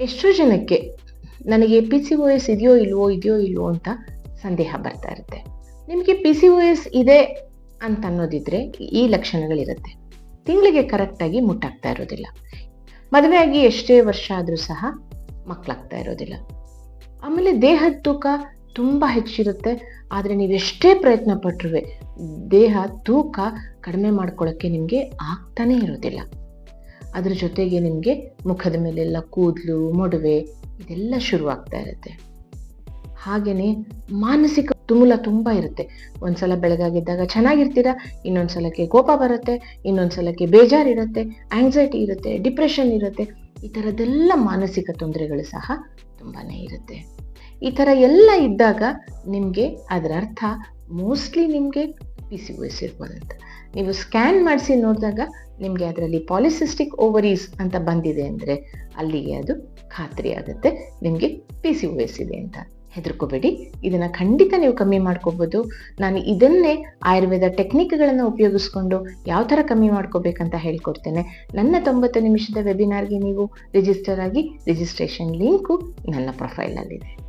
ಎಷ್ಟೋ ಜನಕ್ಕೆ ನನಗೆ ಪಿ ಸಿ ಒ ಎಸ್ ಇದೆಯೋ ಇಲ್ವೋ ಇದೆಯೋ ಇಲ್ವೋ ಅಂತ ಸಂದೇಹ ಬರ್ತಾ ಇರುತ್ತೆ. ನಿಮಗೆ ಪಿ ಸಿ ಒ ಎಸ್ ಇದೆ ಅಂತ ಅನ್ನೋದಿದ್ರೆ ಈ ಲಕ್ಷಣಗಳಿರುತ್ತೆ. ತಿಂಗಳಿಗೆ ಕರೆಕ್ಟಾಗಿ ಮುಟ್ಟಾಗ್ತಾ ಇರೋದಿಲ್ಲ. ಮದುವೆಯಾಗಿ ಎಷ್ಟೇ ವರ್ಷ ಆದರೂ ಸಹ ಮಕ್ಕಳಾಗ್ತಾ ಇರೋದಿಲ್ಲ. ಆಮೇಲೆ ದೇಹದ ತೂಕ ತುಂಬ ಹೆಚ್ಚಿರುತ್ತೆ. ಆದರೆ ನೀವು ಎಷ್ಟೇ ಪ್ರಯತ್ನ ಪಟ್ಟರು ದೇಹ ತೂಕ ಕಡಿಮೆ ಮಾಡ್ಕೊಳ್ಳೋಕ್ಕೆ ನಿಮಗೆ ಆಗ್ತಾನೇ ಇರೋದಿಲ್ಲ. ಅದ್ರ ಜೊತೆಗೆ ನಿಮಗೆ ಮುಖದ ಮೇಲೆಲ್ಲ ಕೂದಲು, ಮೊಡವೆ ಇದೆಲ್ಲ ಶುರುವಾಗ್ತಾ ಇರುತ್ತೆ. ಹಾಗೆಯೇ ಮಾನಸಿಕ ತುಮುಲ ತುಂಬ ಇರುತ್ತೆ. ಒಂದ್ಸಲ ಬೆಳಗಾಗಿದ್ದಾಗ ಚೆನ್ನಾಗಿರ್ತೀರಾ, ಇನ್ನೊಂದ್ಸಲಕ್ಕೆ ಕೋಪ ಬರುತ್ತೆ, ಇನ್ನೊಂದ್ಸಲಕ್ಕೆ ಬೇಜಾರಿರುತ್ತೆ ಆಂಗ್ಸೈಟಿ ಇರುತ್ತೆ ಡಿಪ್ರೆಷನ್ ಇರುತ್ತೆ. ಈ ಥರದ್ದೆಲ್ಲ ಮಾನಸಿಕ ತೊಂದರೆಗಳು ಸಹ ತುಂಬಾ ಇರುತ್ತೆ. ಈ ಥರ ಎಲ್ಲ ಇದ್ದಾಗ ನಿಮಗೆ ಅದರ ಅರ್ಥ ಮೋಸ್ಟ್ಲಿ ನಿಮಗೆ ಪಿ ಸಿ ಎಸ್ ಇರ್ಬೋದಂತ. ನೀವು ಸ್ಕ್ಯಾನ್ ಮಾಡಿಸಿ ನೋಡಿದಾಗ ನಿಮಗೆ ಅದರಲ್ಲಿ ಪಾಲಿಸಿಸ್ಟಿಕ್ ಓವರೀಸ್ ಅಂತ ಬಂದಿದೆ ಅಂದರೆ ಅಲ್ಲಿಗೆ ಅದು ಖಾತ್ರಿ ಆಗುತ್ತೆ. ನಿಮಗೆ ಪಿ ಸಿ ಎಸ್ ಇದೆ ಅಂತ. ಹೆದರ್ಕೋಬೇಡಿ. ಇದನ್ನು ಖಂಡಿತ ನೀವು ಕಮ್ಮಿ ಮಾಡ್ಕೋಬೋದು. ನಾನು ಇದನ್ನೇ ಆಯುರ್ವೇದ ಟೆಕ್ನಿಕ್ಗಳನ್ನು ಉಪಯೋಗಿಸ್ಕೊಂಡು ಯಾವ ಥರ ಕಮ್ಮಿ ಮಾಡ್ಕೋಬೇಕಂತ ಹೇಳ್ಕೊಡ್ತೇನೆ. ನನ್ನ ತೊಂಬತ್ತು ನಿಮಿಷದ ವೆಬಿನಾರ್ಗೆ ನೀವು ರಿಜಿಸ್ಟರ್ ಆಗಿ ರಿಜಿಸ್ಟ್ರೇಷನ್ ಲಿಂಕು ನನ್ನ ಪ್ರೊಫೈಲಲ್ಲಿದೆ